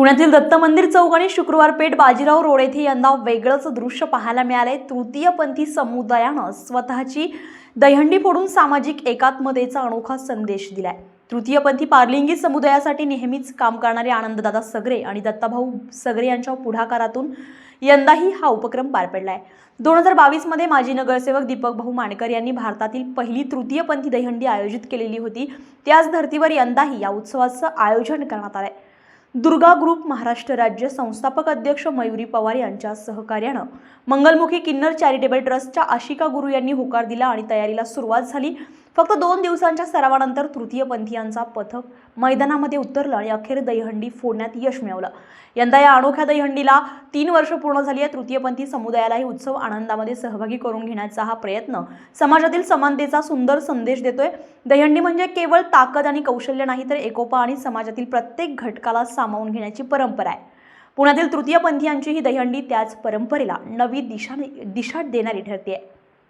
पुण्यातील दत्त मंदिर चौक आणि शुक्रवार पेठ बाजीराव रोड येथे यंदा वेगळंच दृश्य पाहायला मिळालंय. तृतीयपंथी समुदायानं स्वतःची दहीहंडी फोडून सामाजिक एकात्मतेचा अनोखा संदेश दिलाय. तृतीयपंथी पारलिंगी समुदायासाठी नेहमीच काम करणारे आनंददादा सगरे आणि दत्ताभाऊ सगरे यांच्या पुढाकारातून यंदाही हा उपक्रम पार पडला आहे दोन हजार बावीसमध्ये माजी नगरसेवक दीपक भाऊ मानकर यांनी भारतातील पहिली तृतीयपंथी दहीहंडी आयोजित केलेली होती. त्याच धर्तीवर यंदाही या उत्सवाचं आयोजन करण्यात आलं आहे दुर्गा ग्रुप महाराष्ट्र राज्य संस्थापक अध्यक्ष मयुरी पवार यांच्या सहकार्यानं मंगलमुखी किन्नर चॅरिटेबल ट्रस्टच्या आशिका गुरु यांनी होकार दिला आणि तयारीला सुरुवात झाली. फक्त दोन दिवसांच्या सरावानंतर तृतीयपंथीयांचा पथक मैदानामध्ये उतरलं. आणि अखेर दहीहंडी फोडण्यात यश मिळवलं. यंदा या अनोख्या दहीहंडीला तीन वर्ष पूर्ण झाली आहे तृतीयपंथी समुदायालाही उत्सव आनंदामध्ये सहभागी करून घेण्याचा हा प्रयत्न समाजातील समानतेचा सुंदर संदेश देतोय. दहीहंडी म्हणजे केवळ ताकद आणि कौशल्य नाही तर एकोपा आणि समाजातील प्रत्येक घटकाला सामावून घेण्याची परंपरा आहे. पुण्यातील तृतीयपंथीयांची ही दहीहंडी त्याच परंपरेला नवी दिशा दिशा देणारी ठरते आहे